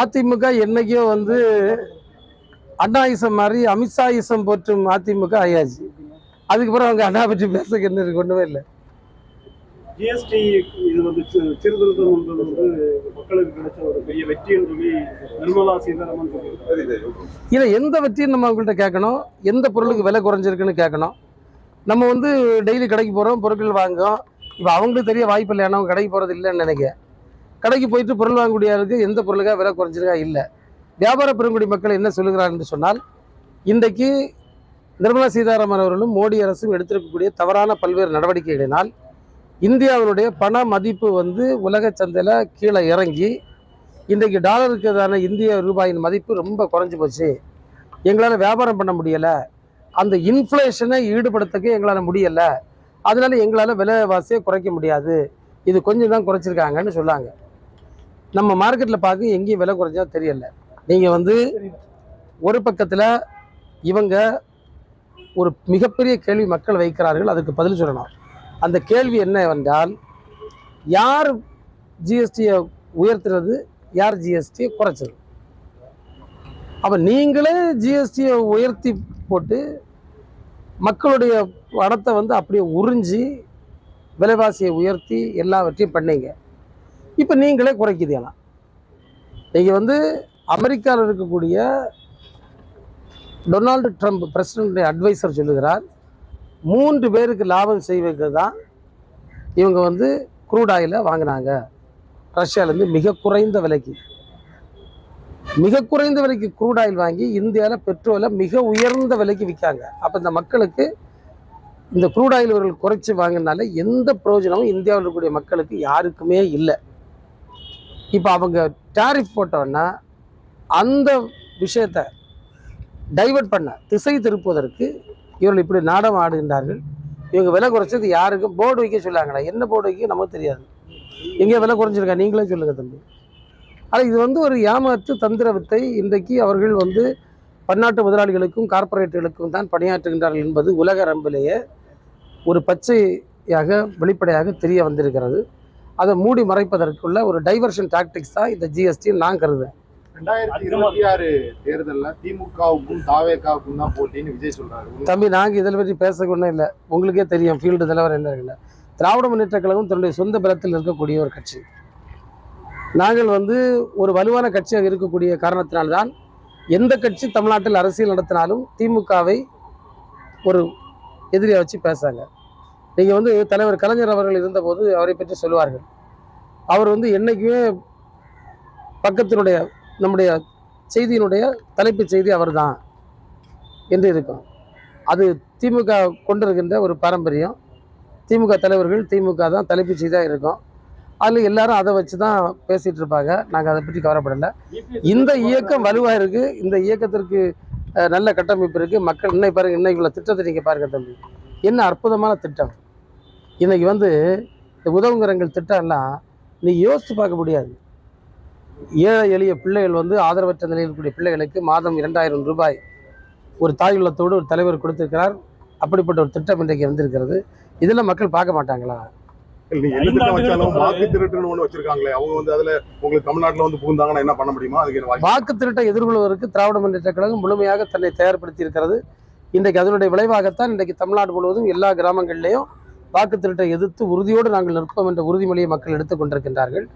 அதிமுக என்னைக்கோ வந்து அண்ணா இசம் மாதிரி அமித்ஷா இசம் போற்றும் அதிமுக ஆயாச்சு. அதுக்கப்புறம் அவங்க அண்ணா பற்றி பேச என்ன ஒண்ணுமே இல்லை. ஜிஎஸ்டி இது வந்து சீர்திருத்தம் என்பது வந்து மக்களுக்கு கிடைச்ச ஒரு பெரிய வெற்றின்னு சொல்லி நிர்மலா சீதாராமன் இதை எந்த வெற்றியும் நம்ம அவங்கள்ட்ட கேட்கணும். எந்த பொருளுக்கு விலை குறைஞ்சிருக்குன்னு கேட்கணும். நம்ம வந்து டெய்லி கடைக்கு போகிறோம் பொருட்கள் வாங்குறோம். இப்போ அவங்களுக்கு தெரிய வாய்ப்பு இல்லை ஏன்னா அவங்க கடைக்கு போகிறது இல்லைன்னு நினைக்க கடைக்கு போயிட்டு பொருள் வாங்கக்கூடியவர்களுக்கு எந்த பொருளுக்காக விலை குறைஞ்சிருக்கா? இல்லை. வியாபார பெருங்குடி மக்கள் என்ன சொல்லுகிறார் என்று சொன்னால் இன்றைக்கு நிர்மலா சீதாராமன் அவர்களும் மோடி அரசும் எடுத்திருக்கக்கூடிய தவறான பல்வேறு நடவடிக்கைகளினால் இந்தியாவினுடைய பண மதிப்பு வந்து உலக சந்தையில் கீழே இறங்கி இன்றைக்கு டாலருக்குதான இந்திய ரூபாயின் மதிப்பு ரொம்ப குறைஞ்சி போச்சு. எங்களால் வியாபாரம் பண்ண முடியலை. அந்த இன்ஃப்ளேஷனை ஈடுபடுத்தக்க எங்களால் முடியலை. அதனால எங்களால் விலைவாசியை குறைக்க முடியாது. இது கொஞ்சம் தான் குறைச்சிருக்காங்கன்னு சொன்னாங்க நம்ம மார்க்கெட்டில் பார்க்க எங்கேயும் விலை குறைஞ்சா தெரியல. நீங்கள் வந்து ஒரு பக்கத்தில் இவங்க ஒரு மிகப்பெரிய கேள்வி மக்கள் வைக்கிறார்கள் அதுக்கு பதில் சொல்லணும். அந்த கேள்வி என்னவென்றால் யார் ஜிஎஸ்டியை உயர்த்துறது யார் ஜிஎஸ்டியை குறைச்சது? அப்போ நீங்களே ஜிஎஸ்டியை உயர்த்தி போட்டு மக்களுடைய பணத்தை வந்து அப்படியே உறிஞ்சி விலைவாசியை உயர்த்தி எல்லாவற்றையும் பண்ணீங்க. இப்போ நீங்களே குறைக்கிறீங்களா நீங்கள் வந்து அமெரிக்காவில் இருக்கக்கூடிய டொனால்டு ட்ரம்ப் பிரசிடென்ட் அட்வைசர் சொல்லுகிறார் மூன்று பேருக்கு லாபம் செய்வதற்கு தான் இவங்க வந்து க்ரூட் ஆயிலை வாங்கினாங்க. ரஷ்யாவிலேருந்து மிக குறைந்த விலைக்கு. மிக குறைந்த விலைக்கு க்ரூட் ஆயில் வாங்கி இந்தியாவில் பெட்ரோலை மிக உயர்ந்த விலைக்கு விற்காங்க அப்போ இந்த மக்களுக்கு இந்த க்ரூட் ஆயில் இவர்கள் குறைச்சி வாங்கினால எந்த பிரயோஜனமும் இந்தியாவில் இருக்கக்கூடிய மக்களுக்கு யாருக்குமே இல்லை. இப்போ அவங்க டேரிஃப் போட்டோன்னா அந்த விஷயத்தை டைவர்ட் பண்ண திசை திருப்புவதற்கு இவர்கள் இப்படி நாடகம் ஆடுகின்றார்கள். இவங்க விலை குறைச்சது யாருக்கும் போர்டு வைக்க சொல்லாங்களா? என்ன போர்டு வைக்க நமக்கு தெரியாது. எங்கே விலை குறைஞ்சிருக்கா? நீங்களே சொல்லுங்கள் தம்பி. ஆனால் இது வந்து ஒரு ஏமாற்று தந்திர வித்தை. இன்றைக்கு அவர்கள் வந்து பன்னாட்டு முதலாளிகளுக்கும் கார்ப்பரேட்டுகளுக்கும் தான் பணியாற்றுகின்றார்கள் என்பது உலக அரம்பிலேயே ஒரு பச்சையாக வெளிப்படையாக தெரிய வந்திருக்கிறது. அதை மூடி மறைப்பதற்குள்ள ஒரு டைவர்ஷன் டாக்டிக்ஸ் தான் இந்த ஜிஎஸ்டி நான் கருதுறேன். ரெண்டாயிரத்தி இருபத்தி ஆறு தேர்தல்ல திமுகவுக்கும் தாவேகாவுக்கும் தான் போட்டின்னு விஜய் சொல்றாரு. தம்பி நாங்கள் இதில் பற்றி பேச ஒன்றும் இல்லை. உங்களுக்கே தெரியும் ஃபீல்டு நிலவரம் என்ன இருக்குல்ல திராவிட முன்னேற்ற கழகம் தன்னுடைய சொந்த பலத்தில் இருக்கக்கூடிய ஒரு கட்சி. நாங்கள் வந்து ஒரு வலுவான கட்சியாக இருக்கக்கூடிய காரணத்தினால்தான் எந்த கட்சி தமிழ்நாட்டில் அரசியல் நடத்தினாலும் திமுகவை ஒரு எதிரியாக வச்சு பேசுகிறாங்க நீங்கள் வந்து தலைவர் கலைஞர் அவர்கள் இருந்தபோது அவரை பற்றி சொல்லுவார்கள். அவர் வந்து என்றைக்குமே பக்கத்தினுடைய நம்முடைய செய்தியினுடைய தலைப்புச் செய்தி அவர்தான் என்று இருக்கும். அது திமுக கொண்டிருக்கின்ற ஒரு பாரம்பரியம். திமுக தலைவர்கள் திமுக தான் தலைப்புச் செய்தியாக இருக்கும். அதில் எல்லாரும் அதை வச்சு தான் பேசிகிட்டு இருப்பாங்க. நாங்கள் அதை பற்றி கவலைப்படலை. இந்த இயக்கம் வலுவாக இருக்குது இந்த இயக்கத்திற்கு நல்ல கட்டமைப்பு இருக்குது மக்கள் இன்னைக்கு பாருங்கள் இன்னைக்கு உள்ள திட்டத்தை நீங்கள் பாருங்கள் தம்பி. என்ன அற்புதமான திட்டம். இன்னைக்கு வந்து இந்த உதவுங்கரங்கள் திட்டம் எல்லாம் நீ யோசித்து பார்க்க முடியாது. ஏழை எளிய பிள்ளைகள் வந்து ஆதரவற்ற நிலையில் இருக்கக்கூடிய பிள்ளைகளுக்கு மாதம் இரண்டாயிரம் ரூபாய் ஒரு தாய் உள்ளத்தோடு ஒரு தலைவர் கொடுத்திருக்கிறார். அப்படிப்பட்ட ஒரு திட்டம் இன்றைக்கு வந்திருக்கிறது. இதெல்லாம் மக்கள் பார்க்க மாட்டாங்களா? நீங்க என்ன திட்டம் வச்சாலும் வாக்கு திருட்டுன்னு ஒண்ணு வச்சிருக்காங்களே. அவங்க வந்து அதுல உங்களுக்கு தமிழ்நாட்டுல வந்து புகுந்தாங்கன்னா என்ன பண்ண முடியுமா? அதுக்கு என்ன வாய்ப்பு? வாக்கு திருட்டை எதிர்கொள்வதற்கு திராவிட முன்னேற்ற கழகம் முழுமையாக தன்னை தயார்படுத்தி இருக்கிறது இன்றைக்கு அதனுடைய விளைவாகத்தான் இன்றைக்கு தமிழ்நாடு முழுவதும் எல்லா கிராமங்களிலேயும் வாக்கு திருட்டை எதிர்த்து உறுதியோடு நாங்கள் நிற்போம் என்ற உறுதிமொழியை மக்கள் எடுத்துக் கொண்டிருக்கின்றார்கள்.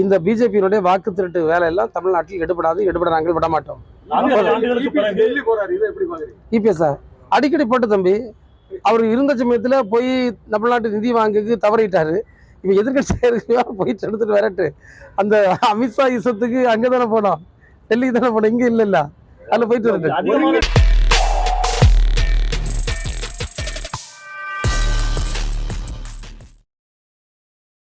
இந்த பிஜேபியினுடைய வாக்கு திருட்டு வேலையெல்லாம் தமிழ்நாட்டில் எடுபடாது எடுபட நாங்கள் விட மாட்டோம் நான்கு ஆண்டுகளுக்கு பிறகு டெல்லி போறாரு இதை எப்படி பாக்குறீங்க? இபிஎஸ் சார் அடிக்கடி போட்டு தம்பி அவர் இருந்த சமயத்தில் போய் தமிழ்நாட்டு நிதி வாங்குக்கு தவறிட்டாரு. இப்போ எதிர்கட்சியாக இருக்கு போயிட்டு எடுத்துட்டு வரட்டு. அந்த அமித்ஷா இசத்துக்கு அங்கே தானே போனோம். டெல்லிக்கு தானே போனோம். இங்கே இல்லை இல்லை அதில் போயிட்டு வரட்டு.